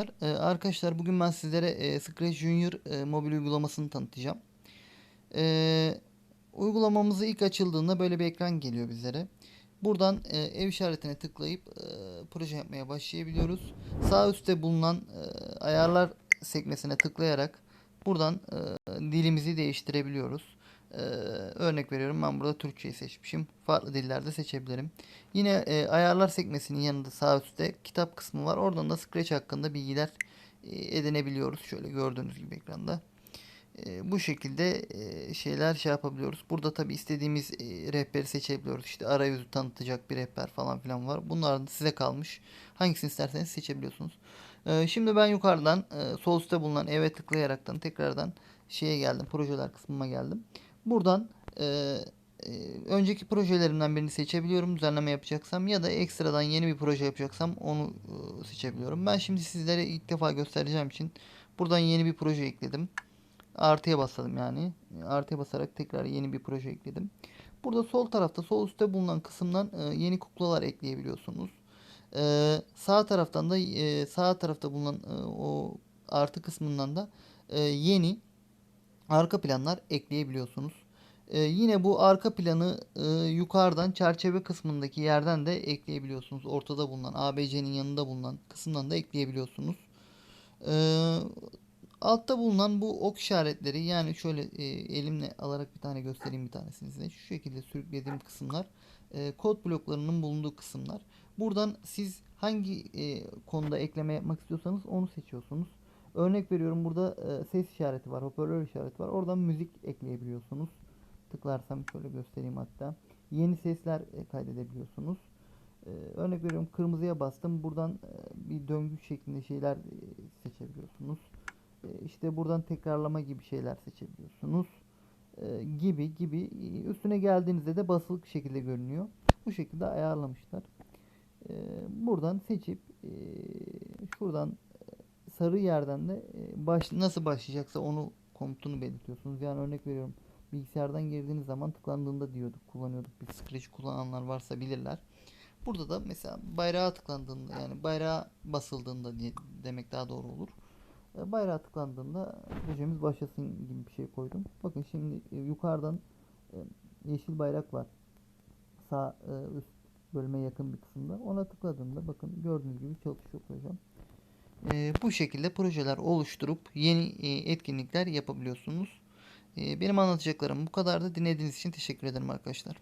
arkadaşlar. Ee, arkadaşlar bugün ben sizlere e, Scratch Junior e, mobil uygulamasını tanıtacağım. Ee, uygulamamızı ilk açıldığında böyle bir ekran geliyor bizlere. Buradan e, ev işaretine tıklayıp e, proje yapmaya başlayabiliyoruz. Sağ üstte bulunan e, ayarlar sekmesine tıklayarak buradan e, dilimizi değiştirebiliyoruz. Ee, örnek veriyorum ben burada Türkçeyi seçmişim. Farklı dillerde seçebilirim. Yine e, ayarlar sekmesinin yanında sağ üstte kitap kısmı var. Oradan da Scratch hakkında bilgiler e, edinebiliyoruz. Şöyle gördüğünüz gibi ekranda. E, bu şekilde e, şeyler şey yapabiliyoruz. Burada tabi istediğimiz e, rehberi seçebiliyoruz. İşte arayüzü tanıtacak bir rehber falan filan var. Bunlar size kalmış. Hangisini isterseniz seçebiliyorsunuz. E, şimdi ben yukarıdan e, sol üstte bulunan eve tıklayaraktan tekrardan şeye geldim. Projeler kısmıma geldim. Buradan e, e, önceki projelerimden birini seçebiliyorum düzenleme yapacaksam ya da ekstradan yeni bir proje yapacaksam onu e, seçebiliyorum. Ben şimdi sizlere ilk defa göstereceğim için buradan yeni bir proje ekledim. Artıya basalım yani. Artıya basarak tekrar yeni bir proje ekledim. Burada sol tarafta sol üstte bulunan kısımdan e, yeni kuklalar ekleyebiliyorsunuz. E, sağ taraftan da e, sağ tarafta bulunan e, o artı kısmından da e, yeni arka planlar ekleyebiliyorsunuz. Ee, yine bu arka planı e, yukarıdan çerçeve kısmındaki yerden de ekleyebiliyorsunuz. Ortada bulunan ABC'nin yanında bulunan kısımdan da ekleyebiliyorsunuz. Ee, altta bulunan bu ok işaretleri yani şöyle e, elimle alarak bir tane göstereyim bir tanesini size. Şu şekilde sürüklediğim kısımlar e, kod bloklarının bulunduğu kısımlar. Buradan siz hangi e, konuda ekleme yapmak istiyorsanız onu seçiyorsunuz. Örnek veriyorum burada e, ses işareti var, hoparlör işareti var. Oradan müzik ekleyebiliyorsunuz. Tıklarsam şöyle göstereyim hatta. Yeni sesler e, kaydedebiliyorsunuz. E, örnek veriyorum kırmızıya bastım. Buradan e, bir döngü şeklinde şeyler e, seçebiliyorsunuz. E, işte buradan tekrarlama gibi şeyler seçebiliyorsunuz. E, gibi gibi. E, Üstüne geldiğinizde de basılı şekilde görünüyor. Bu şekilde ayarlamışlar. E, buradan seçip e, şuradan sarı yerden de e, baş, nasıl başlayacaksa onu komutunu belirtiyorsunuz. Yani örnek veriyorum bilgisayardan girdiğiniz zaman tıklandığında diyorduk kullanıyorduk. Bir Scratch kullananlar varsa bilirler. Burada da mesela bayrağa tıklandığında yani bayrağa basıldığında diye demek daha doğru olur. E, Bayrağa tıklandığında projemiz başlasın gibi bir şey koydum. Bakın şimdi e, yukarıdan yeşil bayrak var. Sağ üst bölüme yakın bir kısımda. Ona tıkladığımda bakın gördüğünüz gibi çalışıyor projem. E, bu şekilde projeler oluşturup yeni e, etkinlikler yapabiliyorsunuz. E, benim anlatacaklarım bu kadardı. Dinlediğiniz için teşekkür ederim arkadaşlar.